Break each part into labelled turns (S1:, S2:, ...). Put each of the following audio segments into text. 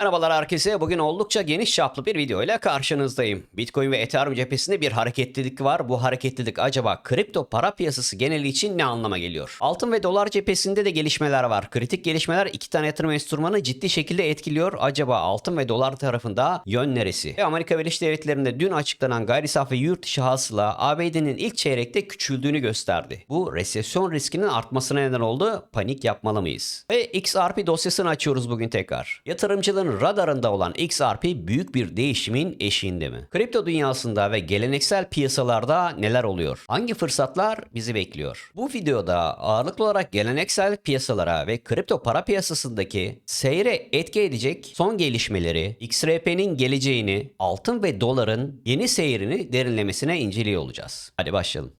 S1: Merhabalar herkese. Bugün oldukça geniş çaplı bir video ile karşınızdayım. Bitcoin ve Ethereum cephesinde bir hareketlilik var. Bu hareketlilik acaba kripto para piyasası geneli için ne anlama geliyor? Altın ve dolar cephesinde de gelişmeler var. Kritik gelişmeler iki tane yatırım enstrümanı ciddi şekilde etkiliyor. Acaba altın ve dolar tarafında yön neresi? Ve Amerika Birleşik Devletleri'nde dün açıklanan gayri safi yurt dışı hasıla ABD'nin ilk çeyrekte küçüldüğünü gösterdi. Bu resesyon riskinin artmasına neden oldu. Panik yapmalı mıyız? Ve XRP dosyasını açıyoruz bugün tekrar. Yatırımcıların radarında olan XRP büyük bir değişimin eşiğinde mi? Kripto dünyasında ve geleneksel piyasalarda neler oluyor? Hangi fırsatlar bizi bekliyor? Bu videoda ağırlıklı olarak geleneksel piyasalara ve kripto para piyasasındaki seyre etki edecek son gelişmeleri, XRP'nin geleceğini, altın ve doların yeni seyrini derinlemesine inceliyor olacağız. Hadi başlayalım.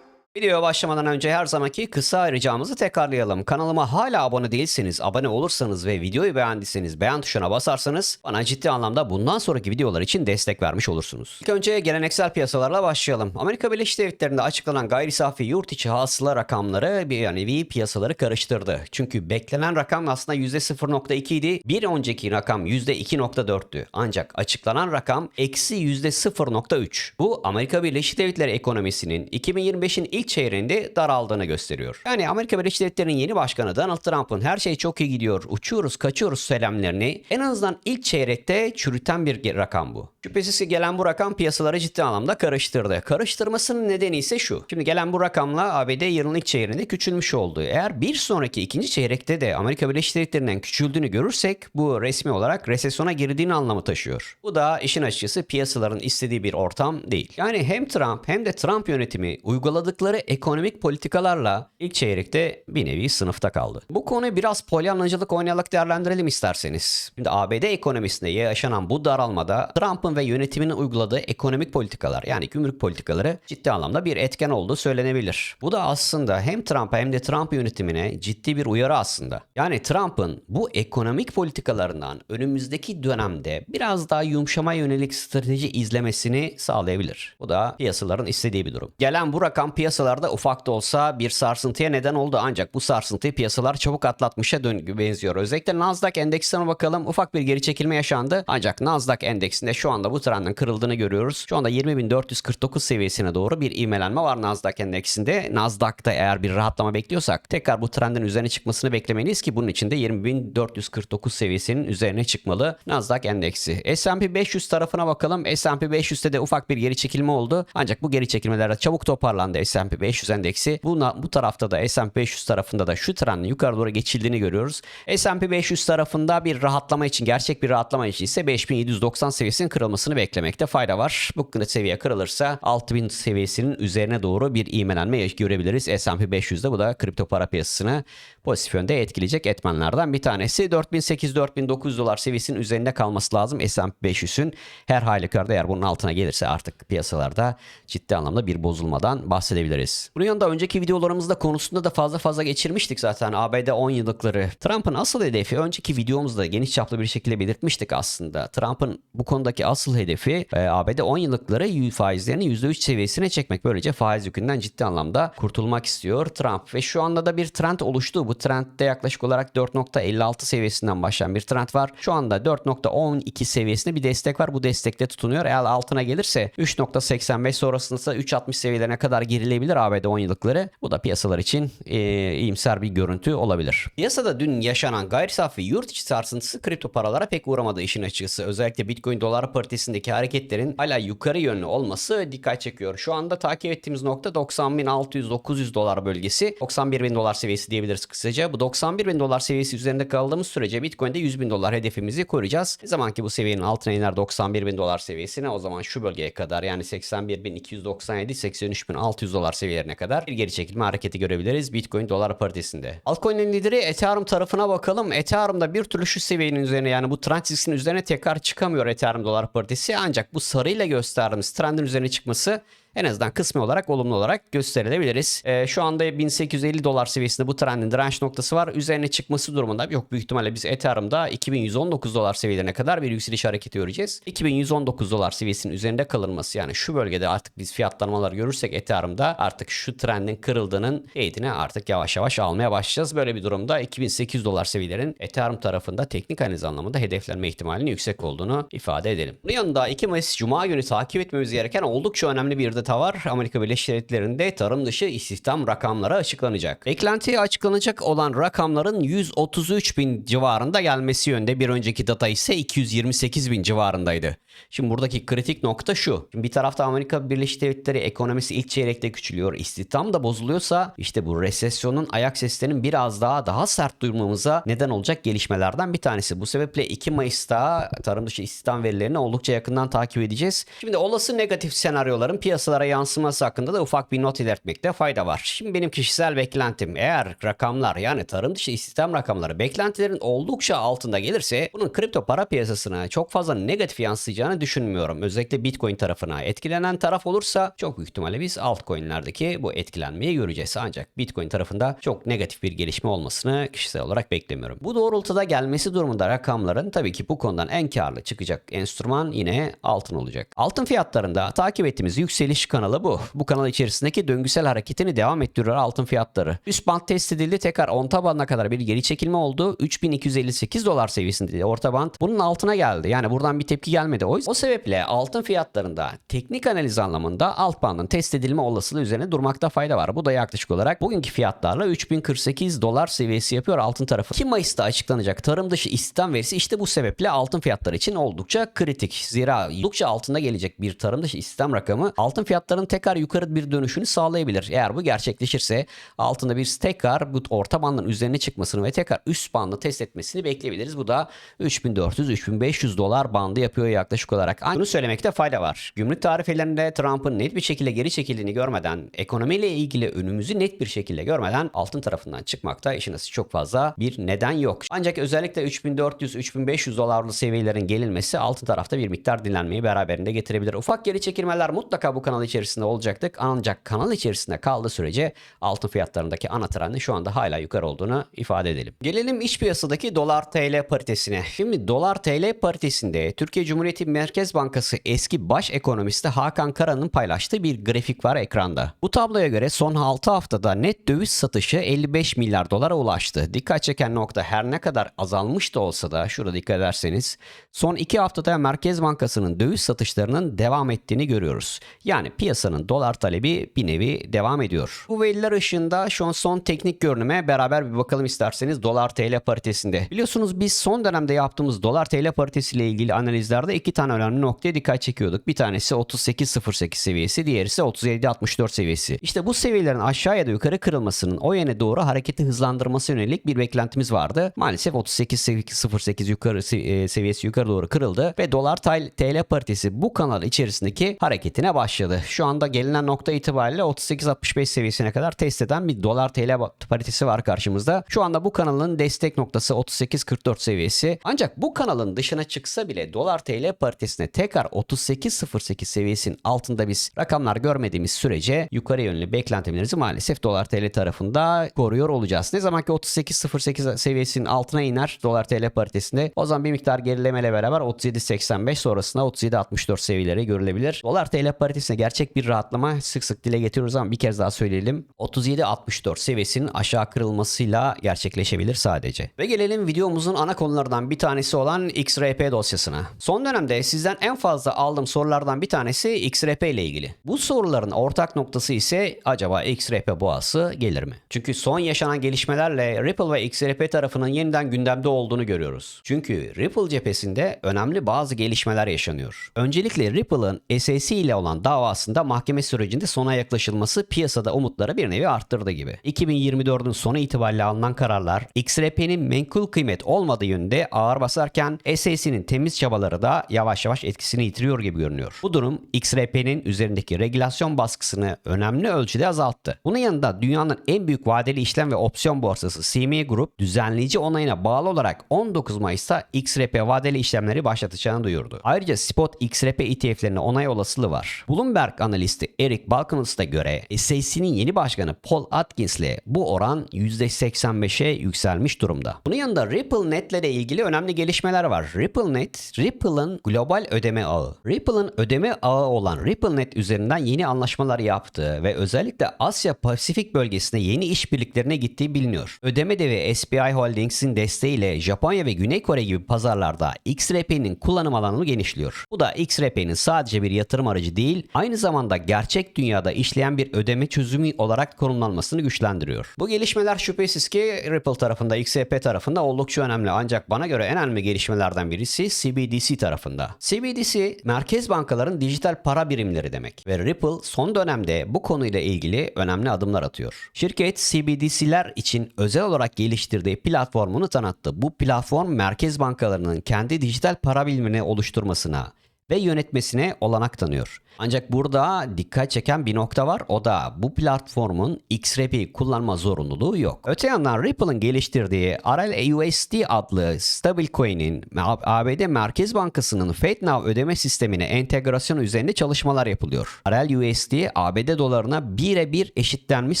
S1: Videoya başlamadan önce her zamanki kısa ricamızı tekrarlayalım. Kanalıma hala abone değilseniz, abone olursanız ve videoyu beğendiyseniz beğen tuşuna basarsanız bana ciddi anlamda bundan sonraki videolar için destek vermiş olursunuz. İlk önce geleneksel piyasalarla başlayalım. Amerika Birleşik Devletleri'nde açıklanan gayri safi yurt içi hasıla rakamları bir nevi piyasaları karıştırdı. Çünkü beklenen rakam aslında %0.2 idi. Bir önceki rakam %2.4'tü. Ancak açıklanan rakam eksi %0.3. Bu Amerika Birleşik Devletleri ekonomisinin 2025'in ilk çeyreğinde daraldığını gösteriyor. Yani Amerika Birleşik Devletleri'nin yeni başkanı Donald Trump'ın her şey çok iyi gidiyor, uçuyoruz, kaçıyoruz söylemlerini en azından ilk çeyrekte çürüten bir rakam bu. Şüphesiz ki gelen bu rakam piyasaları ciddi anlamda karıştırdı. Karıştırmasının nedeni ise şu. Şimdi gelen bu rakamla ABD yılın ilk çeyreğinde küçülmüş oldu. Eğer bir sonraki ikinci çeyrekte de Amerika Birleşik Devletleri'nden küçüldüğünü görürsek bu resmi olarak resesyona girdiğini anlamı taşıyor. Bu da işin açıkçası piyasaların istediği bir ortam değil. Yani hem Trump hem de Trump yönetimi uyguladıkları ekonomik politikalarla ilk çeyrekte bir nevi sınıfta kaldı. Bu konuyu biraz polyanlacılık oynayarak değerlendirelim isterseniz. Şimdi ABD ekonomisinde yaşanan bu daralmada Trump'ın ve yönetiminin uyguladığı ekonomik politikalar yani gümrük politikaları ciddi anlamda bir etken olduğu söylenebilir. Bu da aslında hem Trump'a hem de Trump yönetimine ciddi bir uyarı aslında. Yani Trump'ın bu ekonomik politikalarından önümüzdeki dönemde biraz daha yumuşama yönelik strateji izlemesini sağlayabilir. Bu da piyasaların istediği bir durum. Gelen bu rakam piyasalarda ufak da olsa bir sarsıntıya neden oldu ancak bu sarsıntıyı piyasalar çabuk atlatmışa dön benziyor. Özellikle Nasdaq endeksine bakalım ufak bir geri çekilme yaşandı ancak Nasdaq endeksinde şu anda bu trendin kırıldığını görüyoruz. Şu anda 20.449 seviyesine doğru bir ivmelenme var Nasdaq endeksinde. Nasdaq'ta eğer bir rahatlama bekliyorsak tekrar bu trendin üzerine çıkmasını beklemeliyiz ki bunun için de 20.449 seviyesinin üzerine çıkmalı Nasdaq endeksi. S&P 500 tarafına bakalım. S&P 500'te de ufak bir geri çekilme oldu. Ancak bu geri çekilmelerde çabuk toparlandı S&P 500 endeksi. Buna, bu tarafta da S&P 500 tarafında da şu trendin yukarı doğru geçildiğini görüyoruz. S&P 500 tarafında bir rahatlama için, gerçek bir rahatlama için ise 5790 seviyesinin kırılmasını beklemekte fayda var. Bu seviye kırılırsa 6000 seviyesinin üzerine doğru bir ivmelenme görebiliriz S&P 500'de. Bu da kripto para piyasasını pozitif yönde etkileyecek etmenlerden bir tanesi. 4800-4900 dolar seviyesinin üzerinde kalması lazım S&P 500'ün. Her halükarda eğer bunun altına gelirse artık piyasalarda ciddi anlamda bir bozulmadan bahsedebiliriz. Bunun yanında önceki videolarımızda konusunda da fazla fazla geçirmiştik zaten ABD 10 yıllıkları. Trump'ın asıl hedefi önceki videomuzda geniş çaplı bir şekilde belirtmiştik aslında. Trump'ın bu konudaki asıl hedefi e, ABD 10 yıllıkları faizlerini %3 seviyesine çekmek. Böylece faiz yükünden ciddi anlamda kurtulmak istiyor Trump. Ve şu anda da bir trend oluştu. Bu trendde yaklaşık olarak 4.56 seviyesinden başlayan bir trend var. Şu anda 4.12 seviyesinde bir destek var. Bu destekte tutunuyor. Eğer altına gelirse 3.85 sonrasında ise 3.60 seviyelerine kadar gerilebilir ABD 10 yıllıkları. Bu da piyasalar için e, iyimser bir görüntü olabilir. Piyasada dün yaşanan gayri safi yurt içi sarsıntısı kripto paralara pek uğramadı işin açıkçası. Özellikle Bitcoin dolar paritesindeki hareketlerin hala yukarı yönlü olması dikkat çekiyor. Şu anda takip ettiğimiz nokta 90.600-900 dolar bölgesi. 91.000 dolar seviyesi diyebiliriz kısaca. Bu 91.000 dolar seviyesi üzerinde kaldığımız sürece Bitcoin'de 100.000 dolar hedefimizi koruyacağız. Ne zaman ki bu seviyenin altına iner 91.000 dolar seviyesine o zaman şu bölgeye kadar yani 81.297-83.600 dolar seviyelerine kadar bir geri çekilme hareketi görebiliriz Bitcoin dolar paritesinde. Altcoin'in lideri Ethereum tarafına bakalım. Ethereum'da bir türlü şu seviyenin üzerine yani bu trend üzerine tekrar çıkamıyor Ethereum dolar paritesi ancak bu sarıyla gösterdiğimiz trendin üzerine çıkması en azından kısmi olarak olumlu olarak gösterilebiliriz. Ee, şu anda 1850 dolar seviyesinde bu trendin direnç noktası var. Üzerine çıkması durumunda yok büyük ihtimalle biz Ethereum'da 2119 dolar seviyelerine kadar bir yükseliş hareketi göreceğiz. 2119 dolar seviyesinin üzerinde kalınması yani şu bölgede artık biz fiyatlanmalar görürsek Ethereum'da artık şu trendin kırıldığının eğitini artık yavaş yavaş almaya başlayacağız. Böyle bir durumda 2800 dolar seviyelerin Ethereum tarafında teknik analiz anlamında hedeflenme ihtimalinin yüksek olduğunu ifade edelim. Bunun yanında 2 Mayıs Cuma günü takip etmemiz gereken oldukça önemli bir detay var. Amerika Birleşik Devletleri'nde tarım dışı istihdam rakamları açıklanacak. Beklentiye açıklanacak olan rakamların 133 bin civarında gelmesi yönde. Bir önceki data ise 228 bin civarındaydı. Şimdi buradaki kritik nokta şu. Şimdi bir tarafta Amerika Birleşik Devletleri ekonomisi ilk çeyrekte küçülüyor. İstihdam da bozuluyorsa işte bu resesyonun ayak seslerinin biraz daha daha sert duymamıza neden olacak gelişmelerden bir tanesi. Bu sebeple 2 Mayıs'ta tarım dışı istihdam verilerini oldukça yakından takip edeceğiz. Şimdi olası negatif senaryoların piyasalara yansıması hakkında da ufak bir not iletmekte fayda var. Şimdi benim kişisel beklentim eğer rakamlar yani tarım dışı istihdam rakamları beklentilerin oldukça altında gelirse bunun kripto para piyasasına çok fazla negatif yansıyacağını düşünmüyorum. Özellikle Bitcoin tarafına etkilenen taraf olursa çok büyük ihtimalle biz altcoin'lerdeki bu etkilenmeyi göreceğiz. Ancak Bitcoin tarafında çok negatif bir gelişme olmasını kişisel olarak beklemiyorum. Bu doğrultuda gelmesi durumunda rakamların tabii ki bu konudan en karlı çıkacak enstrüman yine altın olacak. Altın fiyatlarında takip ettiğimiz yükseliş kanalı bu. Bu kanal içerisindeki döngüsel hareketini devam ettiriyor altın fiyatları. Üst band test edildi tekrar 10 tabanına kadar bir geri çekilme oldu. 3258 dolar seviyesinde orta band bunun altına geldi. Yani buradan bir tepki gelmedi. O, o sebeple altın fiyatlarında teknik analiz anlamında alt bandın test edilme olasılığı üzerine durmakta fayda var. Bu da yaklaşık olarak bugünkü fiyatlarla 3048 dolar seviyesi yapıyor altın tarafı. 2 Mayıs'ta açıklanacak tarım dışı istihdam verisi işte bu sebeple altın fiyatları için oldukça kritik. Zira oldukça altında gelecek bir tarım dışı istihdam rakamı altın fiyatlarının tekrar yukarı bir dönüşünü sağlayabilir. Eğer bu gerçekleşirse altında bir tekrar bu orta bandın üzerine çıkmasını ve tekrar üst bandı test etmesini bekleyebiliriz. Bu da 3400-3500 dolar bandı yapıyor yaklaşık olarak. Bunu söylemekte fayda var. Gümrük tarifelerinde Trump'ın net bir şekilde geri çekildiğini görmeden, ekonomiyle ilgili önümüzü net bir şekilde görmeden altın tarafından çıkmakta işin aslı çok fazla bir neden yok. Ancak özellikle 3400-3500 dolarlı seviyelerin gelinmesi altın tarafta bir miktar dinlenmeyi beraberinde getirebilir. Ufak geri çekilmeler mutlaka bu kanal içerisinde olacaktır. Ancak kanal içerisinde kaldığı sürece altın fiyatlarındaki ana trendin şu anda hala yukarı olduğunu ifade edelim. Gelelim iç piyasadaki dolar TL paritesine. Şimdi dolar TL paritesinde Türkiye Cumhuriyeti Merkez Bankası eski baş ekonomisti Hakan Kara'nın paylaştığı bir grafik var ekranda. Bu tabloya göre son 6 haftada net döviz satışı 55 milyar dolara ulaştı. Dikkat çeken nokta her ne kadar azalmış da olsa da şurada dikkat ederseniz son 2 haftada Merkez Bankası'nın döviz satışlarının devam ettiğini görüyoruz. Yani piyasanın dolar talebi bir nevi devam ediyor. Bu veriler ışığında şu an son teknik görünüme beraber bir bakalım isterseniz dolar TL paritesinde. Biliyorsunuz biz son dönemde yaptığımız dolar TL paritesiyle ilgili analizlerde iki tane önemli noktaya dikkat çekiyorduk. Bir tanesi 38.08 seviyesi, diğeri ise 37.64 seviyesi. İşte bu seviyelerin aşağı ya da yukarı kırılmasının o yöne doğru hareketi hızlandırması yönelik bir beklentimiz vardı. Maalesef 38.08 yukarı e, seviyesi yukarı doğru kırıldı ve dolar TL paritesi bu kanal içerisindeki hareketine başladı. Şu anda gelinen nokta itibariyle 38.65 seviyesine kadar test eden bir dolar TL paritesi var karşımızda. Şu anda bu kanalın destek noktası 38.44 seviyesi. Ancak bu kanalın dışına çıksa bile dolar TL paritesine tekrar 38.08 seviyesinin altında biz rakamlar görmediğimiz sürece yukarı yönlü beklentilerimizi maalesef dolar TL tarafında koruyor olacağız. Ne zaman ki 38.08 seviyesinin altına iner dolar TL paritesinde o zaman bir miktar gerilemeyle beraber 37.85 sonrasında 37.64 seviyeleri görülebilir. Dolar TL paritesine gerçek bir rahatlama sık sık dile getiriyoruz ama bir kez daha söyleyelim. 37.64 seviyesinin aşağı kırılmasıyla gerçekleşebilir sadece. Ve gelelim videomuzun ana konulardan bir tanesi olan XRP dosyasına. Son dönemde sizden en fazla aldığım sorulardan bir tanesi XRP ile ilgili. Bu soruların ortak noktası ise acaba XRP boğası gelir mi? Çünkü son yaşanan gelişmelerle Ripple ve XRP tarafının yeniden gündemde olduğunu görüyoruz. Çünkü Ripple cephesinde önemli bazı gelişmeler yaşanıyor. Öncelikle Ripple'ın SEC ile olan davasında mahkeme sürecinde sona yaklaşılması piyasada umutları bir nevi arttırdı gibi. 2024'ün sonu itibariyle alınan kararlar XRP'nin menkul kıymet olmadığı yönünde ağır basarken SEC'nin temiz çabaları da yavaş yavaş etkisini yitiriyor gibi görünüyor. Bu durum XRP'nin üzerindeki regülasyon baskısını önemli ölçüde azalttı. Bunun yanında dünyanın en büyük vadeli işlem ve opsiyon borsası CME Group düzenleyici onayına bağlı olarak 19 Mayıs'ta XRP vadeli işlemleri başlatacağını duyurdu. Ayrıca spot XRP ETF'lerine onay olasılığı var. Bloomberg Bloomberg analisti Eric Balkanus'a göre SEC'nin yeni başkanı Paul Atkins'le bu oran %85'e yükselmiş durumda. Bunun yanında RippleNet ile ilgili önemli gelişmeler var. RippleNet, Ripple'ın global ödeme ağı. Ripple'ın ödeme ağı olan RippleNet üzerinden yeni anlaşmalar yaptığı ve özellikle Asya Pasifik bölgesine yeni işbirliklerine gittiği biliniyor. Ödeme devi SBI Holdings'in desteğiyle Japonya ve Güney Kore gibi pazarlarda XRP'nin kullanım alanını genişliyor. Bu da XRP'nin sadece bir yatırım aracı değil, aynı zamanda gerçek dünyada işleyen bir ödeme çözümü olarak konumlanmasını güçlendiriyor. Bu gelişmeler şüphesiz ki Ripple tarafında, XRP tarafında oldukça önemli. Ancak bana göre en önemli gelişmelerden birisi CBDC tarafında. CBDC, merkez bankaların dijital para birimleri demek ve Ripple son dönemde bu konuyla ilgili önemli adımlar atıyor. Şirket CBDC'ler için özel olarak geliştirdiği platformunu tanıttı. Bu platform merkez bankalarının kendi dijital para birimini oluşturmasına ve yönetmesine olanak tanıyor. Ancak burada dikkat çeken bir nokta var. O da bu platformun XRP kullanma zorunluluğu yok. Öte yandan Ripple'ın geliştirdiği RLUSD adlı stablecoin'in ABD Merkez Bankası'nın FedNow ödeme sistemine entegrasyonu üzerinde çalışmalar yapılıyor. RLUSD ABD dolarına birebir eşitlenmiş,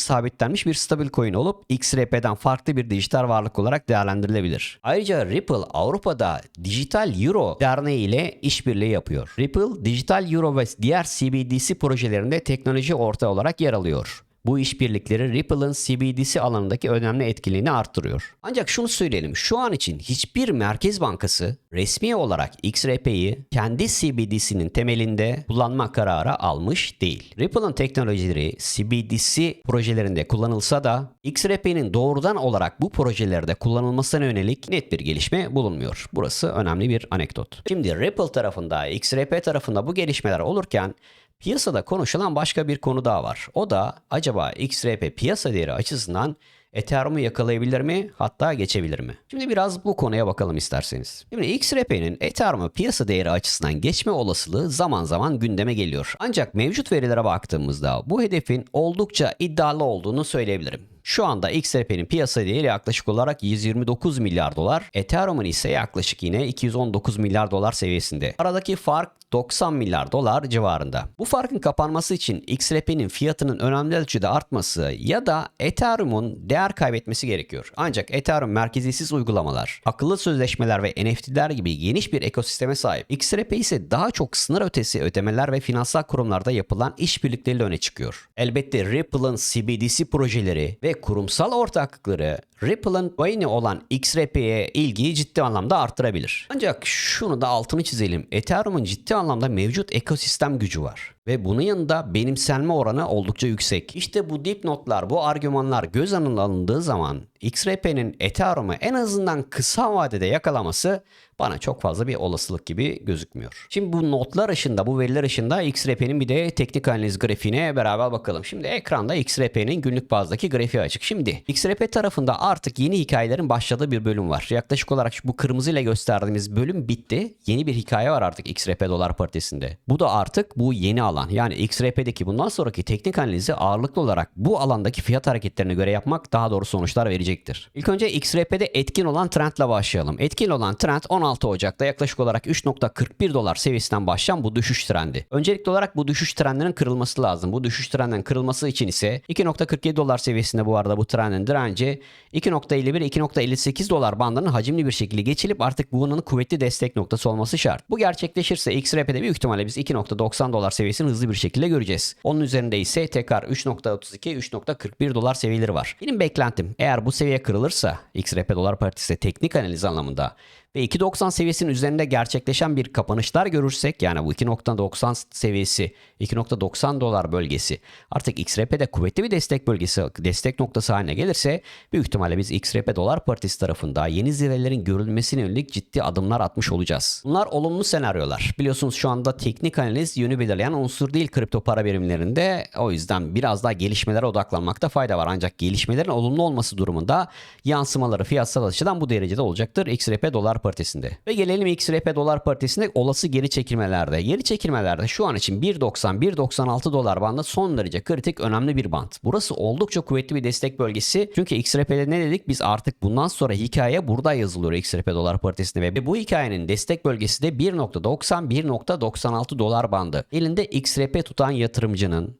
S1: sabitlenmiş bir stablecoin olup XRP'den farklı bir dijital varlık olarak değerlendirilebilir. Ayrıca Ripple Avrupa'da Dijital Euro Derneği ile işbirliği yapıyor. Ripple, Dijital Euro ve diğer CBDC projelerinde teknoloji ortağı olarak yer alıyor. Bu işbirlikleri Ripple'ın CBDC alanındaki önemli etkinliğini arttırıyor. Ancak şunu söyleyelim, şu an için hiçbir merkez bankası resmi olarak XRP'yi kendi CBDC'nin temelinde kullanma kararı almış değil. Ripple'ın teknolojileri CBDC projelerinde kullanılsa da XRP'nin doğrudan olarak bu projelerde kullanılmasına yönelik net bir gelişme bulunmuyor. Burası önemli bir anekdot. Şimdi Ripple tarafında, XRP tarafında bu gelişmeler olurken Piyasada konuşulan başka bir konu daha var. O da acaba XRP piyasa değeri açısından Ethereum'u yakalayabilir mi? Hatta geçebilir mi? Şimdi biraz bu konuya bakalım isterseniz. Şimdi XRP'nin Ethereum'u piyasa değeri açısından geçme olasılığı zaman zaman gündeme geliyor. Ancak mevcut verilere baktığımızda bu hedefin oldukça iddialı olduğunu söyleyebilirim. Şu anda XRP'nin piyasa değeri yaklaşık olarak 129 milyar dolar, Ethereum'un ise yaklaşık yine 219 milyar dolar seviyesinde. Aradaki fark 90 milyar dolar civarında. Bu farkın kapanması için XRP'nin fiyatının önemli ölçüde artması ya da Ethereum'un değer kaybetmesi gerekiyor. Ancak Ethereum merkezisiz uygulamalar, akıllı sözleşmeler ve NFT'ler gibi geniş bir ekosisteme sahip. XRP ise daha çok sınır ötesi ödemeler ve finansal kurumlarda yapılan işbirlikleriyle öne çıkıyor. Elbette Ripple'ın CBDC projeleri ve kurumsal ortaklıkları Ripple'ın coin'i olan XRP'ye ilgiyi ciddi anlamda arttırabilir. Ancak şunu da altını çizelim. Ethereum'un ciddi anlamda mevcut ekosistem gücü var. Ve bunun yanında benimsenme oranı oldukça yüksek. İşte bu dipnotlar, bu argümanlar göz alındığı zaman XRP'nin Ethereum'u en azından kısa vadede yakalaması bana çok fazla bir olasılık gibi gözükmüyor. Şimdi bu notlar ışığında, bu veriler ışığında XRP'nin bir de teknik analiz grafiğine beraber bakalım. Şimdi ekranda XRP'nin günlük bazdaki grafiği açık. Şimdi XRP tarafında artık yeni hikayelerin başladığı bir bölüm var. Yaklaşık olarak bu kırmızı ile gösterdiğimiz bölüm bitti. Yeni bir hikaye var artık XRP dolar paritesinde. Bu da artık bu yeni alan. Yani XRP'deki bundan sonraki teknik analizi ağırlıklı olarak bu alandaki fiyat hareketlerine göre yapmak daha doğru sonuçlar verecektir. İlk önce XRP'de etkin olan trendle başlayalım. Etkin olan trend 16 Ocak'ta yaklaşık olarak 3.41 dolar seviyesinden başlayan bu düşüş trendi. Öncelikli olarak bu düşüş trendinin kırılması lazım. Bu düşüş trendinin kırılması için ise 2.47 dolar seviyesinde bu arada bu trendin direnci 2.51-2.58 dolar bandının hacimli bir şekilde geçilip artık bunun kuvvetli destek noktası olması şart. Bu gerçekleşirse XRP'de büyük ihtimalle biz 2.90 dolar seviyesini hızlı bir şekilde göreceğiz. Onun üzerinde ise tekrar 3.32-3.41 dolar seviyeleri var. Benim beklentim eğer bu seviye kırılırsa XRP dolar paritesi teknik analiz anlamında ve 2.90 seviyesinin üzerinde gerçekleşen bir kapanışlar görürsek yani bu 2.90 seviyesi 2.90 dolar bölgesi artık XRP'de kuvvetli bir destek bölgesi destek noktası haline gelirse büyük ihtimalle biz XRP dolar partisi tarafında yeni zirvelerin görülmesine yönelik ciddi adımlar atmış olacağız. Bunlar olumlu senaryolar. Biliyorsunuz şu anda teknik analiz yönü belirleyen unsur değil kripto para birimlerinde. O yüzden biraz daha gelişmelere odaklanmakta fayda var. Ancak gelişmelerin olumlu olması durumunda yansımaları fiyatsal açıdan bu derecede olacaktır. XRP dolar paritesinde. Ve gelelim XRP dolar paritesinde olası geri çekilmelerde. Geri çekilmelerde şu an için 1.90-1.96 dolar bandı son derece kritik önemli bir band. Burası oldukça kuvvetli bir destek bölgesi. Çünkü XRP'de ne dedik? Biz artık bundan sonra hikaye burada yazılıyor XRP dolar paritesinde ve bu hikayenin destek bölgesi de 1.90-1.96 dolar bandı. Elinde XRP tutan yatırımcının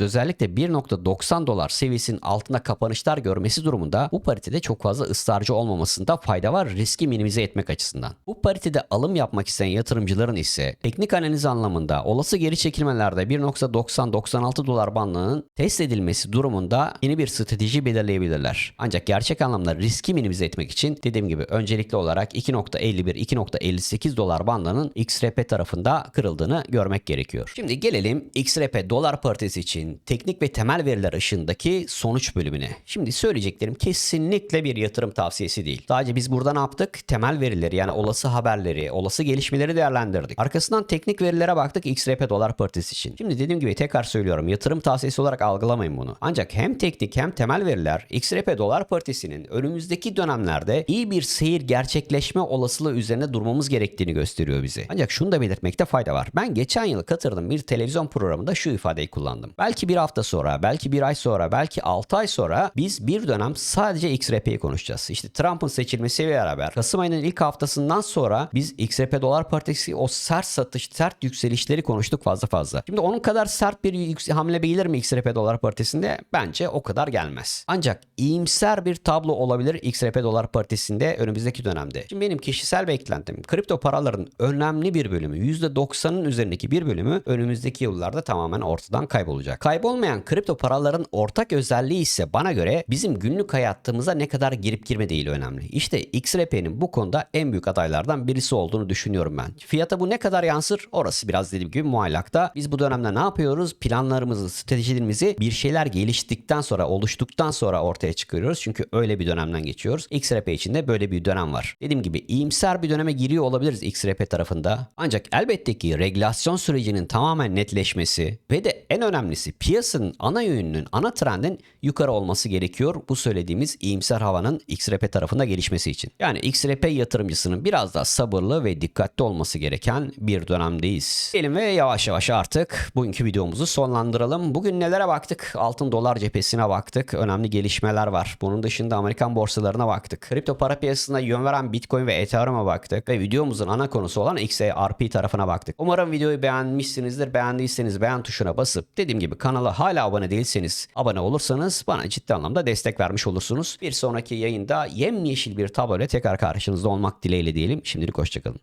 S1: özellikle 1.90 dolar seviyesinin altında kapanışlar görmesi durumunda bu paritede çok fazla ısrarcı olmamasında fayda var riski minimize etmek açısından. Bu paritede alım yapmak isteyen yatırımcıların ise teknik analiz anlamında olası geri çekilmelerde 1.90-96 dolar bandının test edilmesi durumunda yeni bir strateji belirleyebilirler. Ancak gerçek anlamda riski minimize etmek için dediğim gibi öncelikli olarak 2.51-2.58 dolar bandının XRP tarafında kırıldığını görmek gerekiyor. Şimdi gelelim XRP dolar paritesi için teknik ve temel veriler ışığındaki sonuç bölümüne. Şimdi söyleyeceklerim kesinlikle bir yatırım tavsiyesi değil. Sadece biz burada ne yaptık? Temel verileri yani olası haberleri, olası gelişmeleri değerlendirdik. Arkasından teknik verilere baktık XRP dolar paritesi için. Şimdi dediğim gibi tekrar söylüyorum yatırım tavsiyesi olarak algılamayın bunu. Ancak hem teknik hem temel veriler XRP dolar paritesinin önümüzdeki dönemlerde iyi bir seyir gerçekleşme olasılığı üzerine durmamız gerektiğini gösteriyor bize. Ancak şunu da belirtmekte fayda var. Ben geçen yıl katıldığım bir televizyon programında şu ifadeyi kullandım. Belki bir hafta sonra, belki bir ay sonra, belki 6 ay sonra biz bir dönem sadece XRP'yi konuşacağız. İşte Trump'ın seçilmesiyle beraber Kasım ayının ilk haftasından sonra biz XRP dolar paritesi o sert satış, sert yükselişleri konuştuk fazla fazla. Şimdi onun kadar sert bir hamle gelir mi XRP dolar paritesinde? Bence o kadar gelmez. Ancak iyimser bir tablo olabilir XRP dolar paritesinde önümüzdeki dönemde. Şimdi benim kişisel beklentim kripto paraların önemli bir bölümü %90'ın üzerindeki bir bölümü önümüzdeki yıllarda tamamen ortadan kaybolacak. Kaybolmayan kripto paraların ortak özelliği ise bana göre bizim günlük hayatımıza ne kadar girip girme değil önemli. İşte XRP'nin bu konuda en büyük adaylardan birisi olduğunu düşünüyorum ben. Fiyata bu ne kadar yansır orası biraz dediğim gibi muallakta. Biz bu dönemde ne yapıyoruz? Planlarımızı, stratejilerimizi bir şeyler geliştikten sonra, oluştuktan sonra ortaya çıkarıyoruz. Çünkü öyle bir dönemden geçiyoruz. XRP için de böyle bir dönem var. Dediğim gibi iyimser bir döneme giriyor olabiliriz XRP tarafında. Ancak elbette ki regülasyon sürecinin tamamen netleşmesi ve de en önemlisi piyasanın ana yönünün, ana trendin yukarı olması gerekiyor. Bu söylediğimiz iyimser havanın XRP tarafında gelişmesi için. Yani XRP yatırımcısının biraz daha sabırlı ve dikkatli olması gereken bir dönemdeyiz. Gelin ve yavaş yavaş artık bugünkü videomuzu sonlandıralım. Bugün nelere baktık? Altın dolar cephesine baktık. Önemli gelişmeler var. Bunun dışında Amerikan borsalarına baktık. Kripto para piyasasına yön veren Bitcoin ve Ethereum'a baktık. Ve videomuzun ana konusu olan XRP tarafına baktık. Umarım videoyu beğenmişsinizdir. Beğendiyseniz beğen tuşuna basıp dediğim gibi kanala hala abone değilseniz abone olursanız bana ciddi anlamda destek vermiş olursunuz. Bir sonraki yayında yemyeşil bir tablo ile tekrar karşınızda olmak dileğiyle diyelim. Şimdilik hoşçakalın.